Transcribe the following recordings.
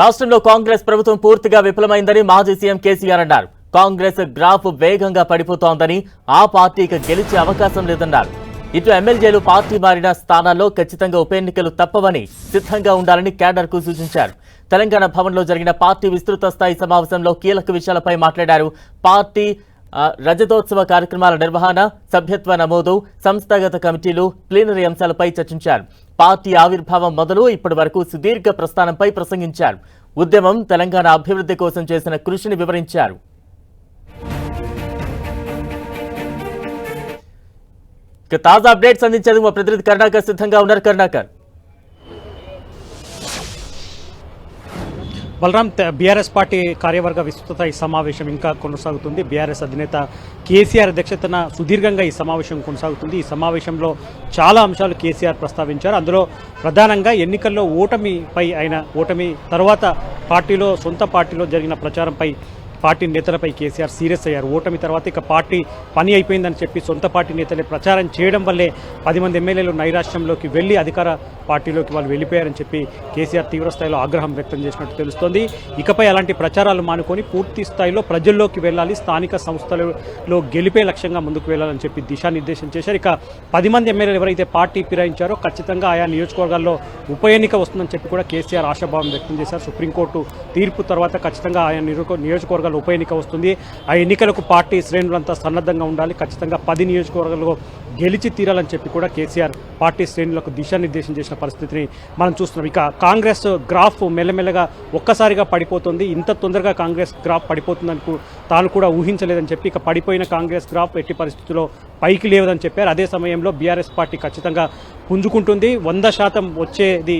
రాష్ట్రంలో కాంగ్రెస్ ప్రభుత్వం పూర్తిగా విఫలమైందని మాజీ సీఎం కేసీఆర్ అన్నారు. కాంగ్రెస్ గ్రాఫ్ వేగంగా పడిపోతోందని ఆ పార్టీకి గెలిచే అవకాశం లేదన్నారు. ఇటు ఎమ్మెల్యేలు పార్టీ మారిన స్థానాల్లో ఖచ్చితంగా ఉప ఎన్నికలు తప్పవని సిద్ధంగా ఉండాలని క్యాడర్కు సూచించారు. తెలంగాణ భవన్లో జరిగిన పార్టీ విస్తృత స్థాయి సమావేశంలో కీలక విషయాలపై మాట్లాడారు. పార్టీ రజతోత్సవ కార్యక్రమాల నిర్వహణ సభ్యత్వ నమోదు సంస్థాగత కమిటీలు ప్లీనరీ అంశాలపై చర్చించారు. పార్టీ ఆవిర్భావం మొదలు ఇప్పటి వరకు సుదీర్ఘ ప్రస్థానంపై ప్రసంగించారు. ఉద్యమం తెలంగాణ అభివృద్ధి కోసం చేసిన కృషిని వివరించారు. ఇక తాజా అప్డేట్స్ అందించేందుకు మా ప్రతినిధి కరుణాకర్. సిద్ధంగా ఉన్నారు కరుణాకర్. బలరాం బీఆర్ఎస్ పార్టీ కార్యవర్గ విస్తృత ఈ సమావేశం ఇంకా కొనసాగుతుంది. బీఆర్ఎస్ అధినేత కేసీఆర్ అధ్యక్షతన సుదీర్ఘంగా ఈ సమావేశం కొనసాగుతుంది. ఈ సమావేశంలో చాలా అంశాలు కేసీఆర్ ప్రస్తావించారు. అందులో ప్రధానంగా ఎన్నికల్లో ఓటమిపై ఆయన ఓటమి తర్వాత పార్టీలో సొంత పార్టీలో జరిగిన ప్రచారంపై పార్టీ నేతలపై కేసీఆర్ సీరియస్ అయ్యారు. ఓటమి తర్వాత ఇక పార్టీ పని అయిపోయిందని చెప్పి సొంత పార్టీ నేతలే ప్రచారం చేయడం వల్లే పది మంది ఎమ్మెల్యేలు నైరాశ్యంలోకి వెళ్ళి అధికార పార్టీలోకి వాళ్ళు వెళ్ళిపోయారని చెప్పి కేసీఆర్ తీవ్ర స్థాయిలో ఆగ్రహం వ్యక్తం చేసినట్టు తెలుస్తోంది. ఇకపై అలాంటి ప్రచారాలు మానుకొని పూర్తి స్థాయిలో ప్రజల్లోకి వెళ్ళాలి స్థానిక సంస్థలలో గెలిపే లక్ష్యంగా ముందుకు వెళ్ళాలని చెప్పి దిశానిర్దేశం చేశారు. ఇక పది మంది ఎమ్మెల్యేలు ఎవరైతే పార్టీ ఫిరాయించారో ఖచ్చితంగా ఆయా నియోజకవర్గాల్లో ఉప ఎన్నిక వస్తుందని చెప్పి కూడా కేసీఆర్ ఆశాభావం వ్యక్తం చేశారు. సుప్రీంకోర్టు తీర్పు తర్వాత ఖచ్చితంగా ఆయా నియోజకవర్గం నియోజకవర్గాల్లో ఉప ఎన్నిక వస్తుంది. ఆ ఎన్నికలకు పార్టీ శ్రేణులంతా సన్నద్ధంగా ఉండాలి. ఖచ్చితంగా పది నియోజకవర్గాల్లో గెలిచి తీరాలని చెప్పి కూడా కేసీఆర్ పార్టీ శ్రేణులకు దిశానిర్దేశం చేసిన పరిస్థితిని మనం చూస్తున్నాం. ఇక కాంగ్రెస్ గ్రాఫ్ మెల్లమెల్లగా ఒక్కసారిగా పడిపోతుంది. ఇంత తొందరగా కాంగ్రెస్ గ్రాఫ్ పడిపోతుందని తాను కూడా ఊహించలేదని చెప్పి ఇక పడిపోయిన కాంగ్రెస్ గ్రాఫ్ ఎట్టి పరిస్థితుల్లో పైకి లేవదని చెప్పారు. అదే సమయంలో బీఆర్ఎస్ పార్టీ ఖచ్చితంగా పుంజుకుంటుంది. వంద శాతం వచ్చేది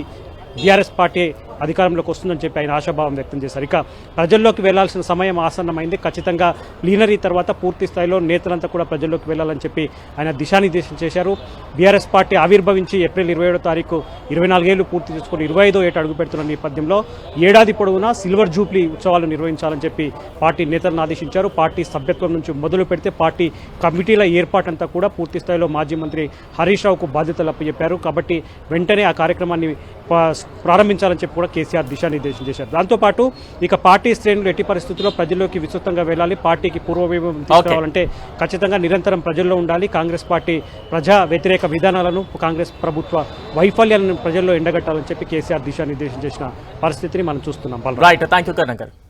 బీఆర్ఎస్ పార్టీ అధికారంలోకి వస్తుందని చెప్పి ఆయన ఆశాభావం వ్యక్తం చేశారు. ఇక ప్రజల్లోకి వెళ్ళాల్సిన సమయం ఆసన్నమైంది. ఖచ్చితంగా లీనరీ తర్వాత పూర్తి స్థాయిలో నేతలంతా కూడా ప్రజల్లోకి వెళ్ళాలని చెప్పి ఆయన దిశానిర్దేశం చేశారు. బీఆర్ఎస్ పార్టీ ఆవిర్భవించి ఏప్రిల్ ఇరవై ఏడో తారీఖు ఇరవై నాలుగేళ్ళు పూర్తి చేసుకుని ఇరవై ఐదో ఏట అడుగు పెడుతున్న నేపథ్యంలో ఏడాది పొడవునా సిల్వర్ జూబ్లీ ఉత్సవాలు నిర్వహించాలని చెప్పి పార్టీ నేతలను ఆదేశించారు. పార్టీ సభ్యత్వం నుంచి మొదలు పెడితే పార్టీ కమిటీల ఏర్పాటంతా కూడా పూర్తి స్థాయిలో మాజీ మంత్రి హరీష్ రావుకు బాధ్యతలు అప్పచెప్పారు. కాబట్టి వెంటనే ఆ కార్యక్రమాన్ని ప్రారంభించాలని చెప్పి కూడా కేసీఆర్ దిశానిర్దేశం చేశారు. దాంతోపాటు ఇక పార్టీ శ్రేణులు ఎట్టి పరిస్థితుల్లో ప్రజల్లోకి విస్తృతంగా వెళ్ళాలి. పార్టీకి పూర్వవైభవం తీసుకురావాలంటే ఖచ్చితంగా నిరంతరం ప్రజల్లో ఉండాలి. కాంగ్రెస్ పార్టీ ప్రజా వ్యతిరేక విధానాలను కాంగ్రెస్ ప్రభుత్వ వైఫల్యాలను ప్రజల్లో ఎండగట్టాలని చెప్పి కేసీఆర్ దిశానిర్దేశం చేసిన పరిస్థితిని మనం చూస్తున్నాం. Balaram. Right thank you Karunakar